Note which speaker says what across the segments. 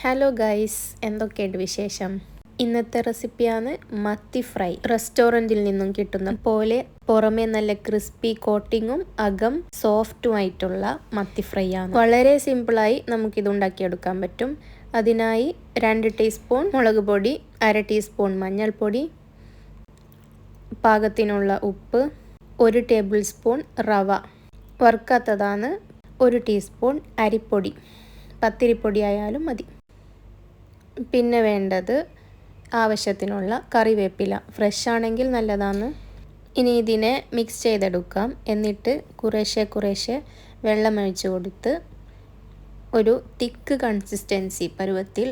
Speaker 1: Hello guys എന്തൊക്കെയുണ്ട് വിശേഷം? ഇന്നത്തെ റെസിപ്പിയാണ് മത്തി ഫ്രൈ. റെസ്റ്റോറന്റിൽ നിന്നും കിട്ടുന്ന പോലെ പുറമെ നല്ല ക്രിസ്പി കോട്ടിങ്ങും അകം സോഫ്റ്റും ആയിട്ടുള്ള മത്തി ഫ്രൈ ആണ് വളരെ സിമ്പിളായി നമുക്കിത് ഉണ്ടാക്കിയെടുക്കാൻ പറ്റും. അതിനായി രണ്ട് ടീസ്പൂൺ മുളക് പൊടി അര ടീസ്പൂൺ മഞ്ഞൾപ്പൊടി പാകത്തിനുള്ള ഉപ്പ് ഒരു ടേബിൾ സ്പൂൺ റവ. വറുക്കാത്തതാണ് ഒരു ടീസ്പൂൺ അരിപ്പൊടി. പത്തിരിപ്പൊടി ആയാലും മതി. പിന്നെ വേണ്ടത് ആവശ്യത്തിനുള്ള കറിവേപ്പില. ഫ്രഷ് ആണെങ്കിൽ നല്ലതാണ്. ഇനി ഇതിനെ മിക്സ് ചെയ്തെടുക്കാം. എന്നിട്ട് കുറേശ്ശെ കുറേശ്ശെ വെള്ളമൊഴിച്ച് കൊടുത്ത് ഒരു തിക്ക് കൺസിസ്റ്റൻസി പരുവത്തിൽ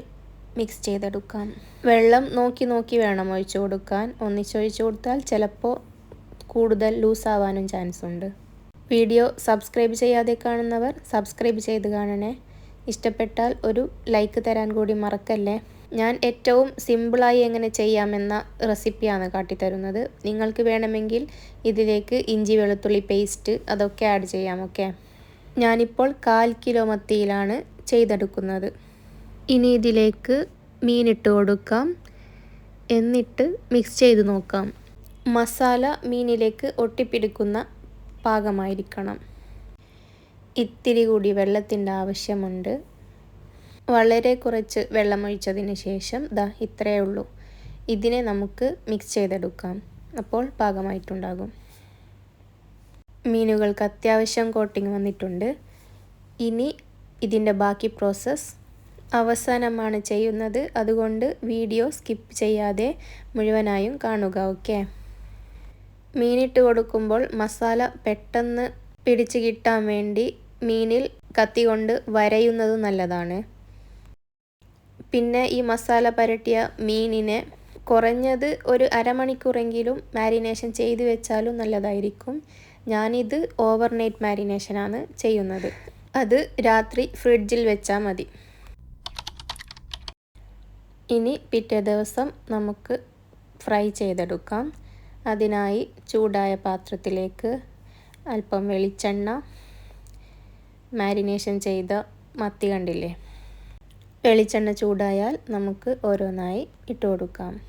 Speaker 1: മിക്സ് ചെയ്തെടുക്കാം. വെള്ളം നോക്കി നോക്കി വേണം ഒഴിച്ചു കൊടുക്കാൻ. ഒന്നിച്ചൊഴിച്ചു കൊടുത്താൽ ചിലപ്പോൾ കൂടുതൽ ലൂസാവാനും ചാൻസ് ഉണ്ട്. വീഡിയോ സബ്സ്ക്രൈബ് ചെയ്യാതെ കാണുന്നവർ സബ്സ്ക്രൈബ് ചെയ്ത് കാണണേ. ഇഷ്ടപ്പെട്ടാൽ ഒരു ലൈക്ക് തരാൻ കൂടി മറക്കല്ലേ? ഞാൻ ഏറ്റവും സിമ്പിളായി എങ്ങനെ ചെയ്യാമെന്ന റെസിപ്പിയാണ് കാട്ടിത്തരുന്നത്. നിങ്ങൾക്ക് വേണമെങ്കിൽ ഇതിലേക്ക് ഇഞ്ചി വെളുത്തുള്ളി പേസ്റ്റ് അതൊക്കെ ആഡ് ചെയ്യാം ഓക്കെ ഞാനിപ്പോൾ കാൽ കിലോ മത്തിയിലാണ് ചെയ്തെടുക്കുന്നത്. ഇനി ഇതിലേക്ക് മീനിട്ട് കൊടുക്കാം. എന്നിട്ട് മിക്സ് ചെയ്ത് നോക്കാം. മസാല മീനിലേക്ക് ഒട്ടിപ്പിടിക്കുന്ന പാകമായിരിക്കണം. ഇത്തിരി കൂടി വെള്ളത്തിന്റെ ആവശ്യമുണ്ട്. വളരെ കുറച്ച് വെള്ളമൊഴിച്ചതിന് ശേഷം ദാ ഇത്രയേ ഉള്ളൂ. ഇതിനെ നമുക്ക് മിക്സ് ചെയ്തെടുക്കാം. അപ്പോൾ പാകമായിട്ടുണ്ടാകും. മീനുകൾക്ക് അത്യാവശ്യം കോട്ടിങ് വന്നിട്ടുണ്ട്. ഇനി ഇതിന്റെ ബാക്കി പ്രോസസ്സ് അവസാനമാണ് ചെയ്യുന്നത്. അതുകൊണ്ട് വീഡിയോ സ്കിപ്പ് ചെയ്യാതെ മുഴുവനായും കാണുക ഓക്കെ മീനിട്ട് കൊടുക്കുമ്പോൾ മസാല പെട്ടെന്ന് പിടിച്ചു കിട്ടാൻ വേണ്ടി മീനിൽ കത്തി കൊണ്ട് വരയുന്നത് നല്ലതാണ്. പിന്നെ ഈ മസാല പരട്ടിയ മീനിനെ കുറഞ്ഞത് ഒരു അരമണിക്കൂറെങ്കിലും മാരിനേഷൻ ചെയ്തു വെച്ചാലും നല്ലതായിരിക്കും. ഞാനിത് ഓവർനൈറ്റ് മാരിനേഷനാണ് ചെയ്യുന്നത്. അത് രാത്രി ഫ്രിഡ്ജിൽ വെച്ചാൽ മതി. ഇനി പിറ്റേ ദിവസം നമുക്ക് ഫ്രൈ ചെയ്തെടുക്കാം. അതിനായി ചൂടായ പാത്രത്തിലേക്ക് അല്പം വെളിച്ചെണ്ണ മാരിനേഷൻ ചെയ്ത മത്തി കണ്ടില്ലേ? വെളിച്ചെണ്ണ ചൂടായാൽ നമുക്ക് ഓരോന്നായി ഇട്ട് കൊടുക്കാം.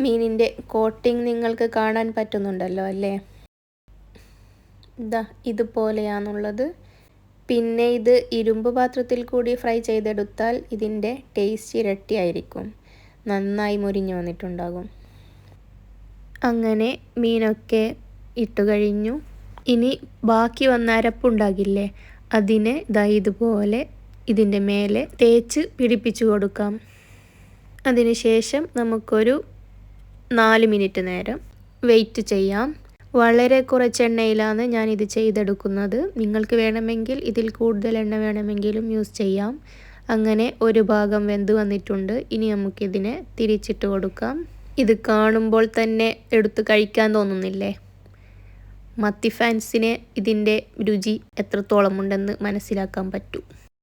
Speaker 1: മീനിന്റെ കോട്ടിംഗ് നിങ്ങൾക്ക് കാണാൻ പറ്റുന്നുണ്ടല്ലോ അല്ലേ? ഇതാ ഇതുപോലെയാണുള്ളത്. പിന്നെ ഇത് ഇരുമ്പ് പാത്രത്തിൽ കൂടി ഫ്രൈ ചെയ്തെടുത്താൽ ഇതിന്റെ ടേസ്റ്റ് ഇരട്ടിയായിരിക്കും. നന്നായി മുരിഞ്ഞു വന്നിട്ടുണ്ടാകും. അങ്ങനെ മീനൊക്കെ ഇട്ടു കഴിഞ്ഞു ഇനി ബാക്കി വന്ന അരപ്പുണ്ടാകില്ലേ അതിനെ ദാ ഇതുപോലെ ഇതിന്റെ മേലെ തേച്ച് പിടിപ്പിച്ചു കൊടുക്കാം. അതിനുശേഷം നമുക്കൊരു നാല് മിനിറ്റ് നേരം വെയിറ്റ് ചെയ്യാം. വളരെ കുറച്ച് എണ്ണയിലാണ് ഞാൻ ഇത് ചെയ്തെടുക്കുന്നത്. നിങ്ങൾക്ക് വേണമെങ്കിൽ ഇതിൽ കൂടുതൽ എണ്ണ വേണമെങ്കിലും യൂസ് ചെയ്യാം. അങ്ങനെ ഒരു ഭാഗം വെന്ത് വന്നിട്ടുണ്ട്. ഇനി നമുക്കിതിനെ തിരിച്ചിട്ട് കൊടുക്കാം. ഇത് കാണുമ്പോൾ തന്നെ എടുത്ത് കഴിക്കാൻ തോന്നുന്നില്ലേ? മത്തി ഫാൻസിനെ ഇതിന്റെ രുചി എത്രത്തോളം ഉണ്ടെന്ന് മനസ്സിലാക്കാൻ പറ്റൂ.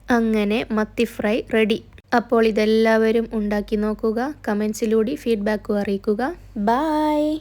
Speaker 1: അങ്ങനെ മത്തി ഫ്രൈ റെഡി. അപ്പോൾ ഇതെല്ലാവരും ഉണ്ടാക്കി നോക്കുക കമൻസിലൂടെ ഫീഡ്ബാക്കും അറിയിക്കുക. ബായ്!